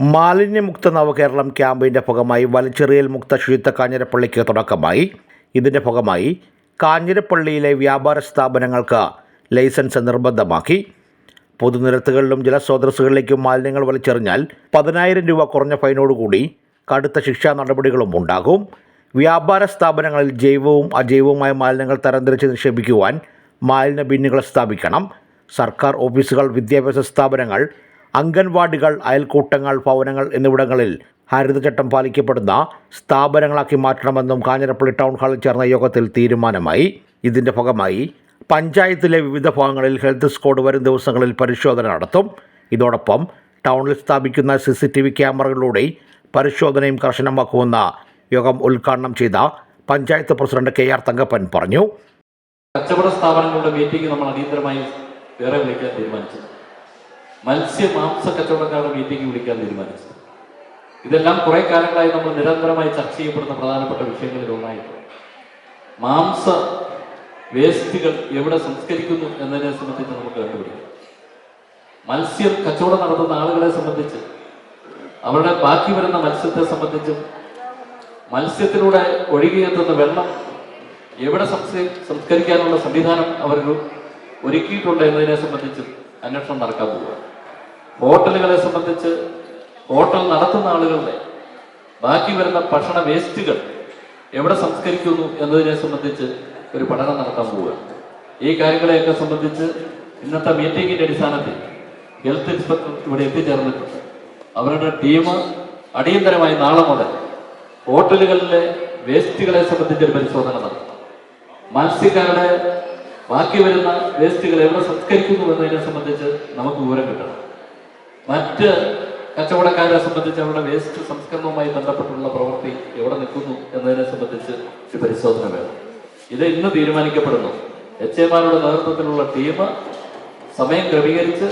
മാലിന്യമുക്ത നവകേരളം ക്യാമ്പയിന്റെ ഭാഗമായി വലിച്ചെറിയൽ മുക്ത ശുചിത്വ കാഞ്ഞിരപ്പള്ളിക്ക് തുടക്കമായി. ഇതിന്റെ ഭാഗമായി കാഞ്ഞിരപ്പള്ളിയിലെ വ്യാപാര സ്ഥാപനങ്ങൾക്ക് ലൈസൻസ് നിർബന്ധമാക്കി. പൊതുനിരത്തുകളിലും ജലസ്രോതസ്സുകളിലേക്കും മാലിന്യങ്ങൾ വലിച്ചെറിഞ്ഞാൽ പതിനായിരം രൂപ കുറഞ്ഞ ഫൈനോടുകൂടി കടുത്ത ശിക്ഷാ നടപടികളും ഉണ്ടാകും. വ്യാപാര സ്ഥാപനങ്ങളിൽ ജൈവവും അജൈവവുമായ മാലിന്യങ്ങൾ തരംതിരിച്ച് നിക്ഷേപിക്കുവാൻ മാലിന്യ ബിന്നുകൾ സ്ഥാപിക്കണം. സർക്കാർ ഓഫീസുകൾ വിദ്യാഭ്യാസ സ്ഥാപനങ്ങൾ അംഗൻവാടികൾ അയൽക്കൂട്ടങ്ങൾ ഭവനങ്ങൾ എന്നിവിടങ്ങളിൽ ഹരിതചട്ടം പാലിക്കപ്പെടുന്ന സ്ഥാപനങ്ങളാക്കി മാറ്റണമെന്നും കാഞ്ഞിരപ്പള്ളി ടൗൺ ഹാളിൽ ചേർന്ന യോഗത്തിൽ തീരുമാനമായി. ഇതിന്റെ ഭാഗമായി പഞ്ചായത്തിലെ വിവിധ ഭാഗങ്ങളിൽ ഹെൽത്ത് സ്കോഡ് വരും ദിവസങ്ങളിൽ പരിശോധന നടത്തും. ഇതോടൊപ്പം ടൗണിൽ സ്ഥാപിക്കുന്ന സി സി ടി വി ക്യാമറകളിലൂടെ പരിശോധനയും കർശനമാക്കുമെന്ന യോഗം ഉദ്ഘാടനം ചെയ്ത panchayat president K R Thankappan പറഞ്ഞു. കച്ചവട സ്ഥാപനങ്ങളുടെ മീറ്റിംഗ് നമ്മൾ അടിയന്തരമായി വേറെ വിളിക്കാൻ തീരുമാനിച്ചു. മത്സ്യ മാംസ കച്ചവടക്കാരുടെ മീറ്റിംഗ് വിളിക്കാൻ തീരുമാനിച്ചു. ഇതെല്ലാം കുറെ കാലങ്ങളായി നമ്മൾ നിരന്തരമായി ചർച്ച ചെയ്യപ്പെടുന്ന പ്രധാനപ്പെട്ട വിഷയങ്ങളിൽ ഒന്നായിട്ടുണ്ട് മാംസ വേസ്റ്റുകൾ എവിടെ സംസ്കരിക്കുന്നു എന്നതിനെ സംബന്ധിച്ച് നമുക്ക് കണ്ടുപിടിക്കാം. മത്സ്യം കച്ചവടം നടത്തുന്ന ആളുകളെ സംബന്ധിച്ച് അവരുടെ ബാക്കി വരുന്ന മത്സ്യത്തെ സംബന്ധിച്ചും മത്സ്യത്തിലൂടെ ഒഴുകിയെത്തുന്ന വെള്ളം എവിടെ സംസ്കരിക്കാനുള്ള സംവിധാനം അവർ ഒരുക്കിയിട്ടുണ്ട് എന്നതിനെ സംബന്ധിച്ചും അന്വേഷണം നടക്കാൻ പോവുക ഹോട്ടലുകളെ സംബന്ധിച്ച് ഹോട്ടൽ നടത്തുന്ന ആളുകളുടെ ബാക്കി വരുന്ന ഭക്ഷണ വേസ്റ്റുകൾ എവിടെ സംസ്കരിക്കുന്നു എന്നതിനെ സംബന്ധിച്ച് ഒരു പഠനം നടത്താൻ പോവുക. ഈ കാര്യങ്ങളെയൊക്കെ സംബന്ധിച്ച് ഇന്നത്തെ മീറ്റിംഗിന്റെ അടിസ്ഥാനത്തിൽ ഹെൽത്ത് ഇൻസ്പെക്ടർ ഇവിടെ എത്തിച്ചേർന്നിട്ടുണ്ട്. അവരുടെ ടീം അടിയന്തരമായി നാളെ മുതൽ ഹോട്ടലുകളിലെ വേസ്റ്റുകളെ സംബന്ധിച്ച് ഒരു പരിശോധന നടത്തും. മത്സ്യക്കാരുടെ ബാക്കി വരുന്ന വേസ്റ്റുകൾ എവിടെ സംസ്കരിക്കുന്നു എന്നതിനെ സംബന്ധിച്ച് നമുക്ക് വിവരം കിട്ടണം. മറ്റ് കച്ചവടക്കാരെ സംബന്ധിച്ച് അവരുടെ വേസ്റ്റ് സംസ്കരണവുമായി ബന്ധപ്പെട്ടുള്ള പ്രവൃത്തി എവിടെ നിൽക്കുന്നു എന്നതിനെ സംബന്ധിച്ച് ഒരു പരിശോധന വേണം. ഇത് ഇന്ന് തീരുമാനിക്കപ്പെടുന്നു. എച്ച് എമാരുടെ നേതൃത്വത്തിലുള്ള ടീം സമയം ക്രമീകരിച്ച്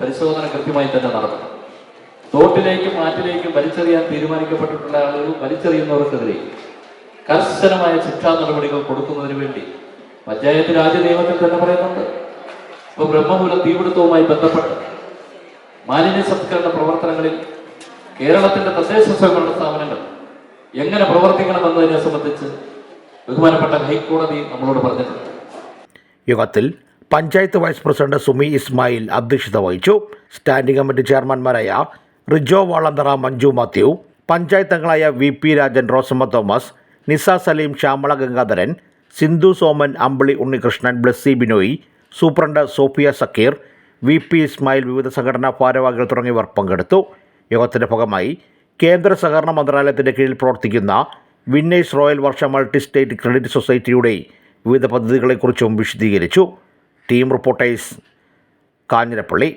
പരിശോധന കൃത്യമായി തന്നെ നടത്തണം. തോട്ടിലേക്കും ആറ്റിലേക്കും വലിച്ചെറിയാൻ തീരുമാനിക്കപ്പെട്ടിട്ടുള്ള ആളുകൾ വലിച്ചെറിയുന്നവർക്കെതിരെ കർശനമായ ശിക്ഷാ നടപടികൾ കൊടുക്കുന്നതിന് വേണ്ടി പഞ്ചായത്ത് രാജ്യ നിയമത്തിൽ തന്നെ പറയുന്നുണ്ട്. ഇപ്പൊ ബ്രഹ്മപുരം തീപിടുത്തവുമായി ബന്ധപ്പെട്ട് മാലിന്യ സംസ്കരണ പ്രവർത്തനങ്ങളിൽ കേരളത്തിന്റെ തദ്ദേശ സ്വയംഭരണ സ്ഥാപനങ്ങൾ എങ്ങനെ പ്രവർത്തിക്കണമെന്നതിനെ സംബന്ധിച്ച് ബഹുമാനപ്പെട്ട ഹൈക്കോടതി നമ്മളോട് പറഞ്ഞിട്ടുണ്ട്. യോഗത്തിൽ പഞ്ചായത്ത് വൈസ് പ്രസിഡന്റ് സുമി ഇസ്മായിൽ അധ്യക്ഷത വഹിച്ചു. സ്റ്റാൻഡിംഗ് കമ്മിറ്റി ചെയർമാൻമാരായ റിജോ വാളന്തറ മഞ്ജു മാത്യു പഞ്ചായത്ത് അംഗങ്ങളായ V P Rajan Rosamma Thomas Nisa Salim Shyamala Gangadharan Sindhu Soman Ambili Unnikrishnan Blessy Binoy superintendent Sophia Zakir V P Ismail വിവിധ സംഘടനാ ഭാരവാഹികൾ തുടങ്ങിയവർ പങ്കെടുത്തു. യോഗത്തിന്റെ ഭാഗമായി കേന്ദ്ര സഹകരണ മന്ത്രാലയത്തിന്റെ കീഴിൽ പ്രവർത്തിക്കുന്ന winners royal Varsha multi state credit സൊസൈറ്റിയുടെ വിവിധ പദ്ധതികളെക്കുറിച്ചും വിശദീകരിച്ചു. Team reporters Kanjirappally.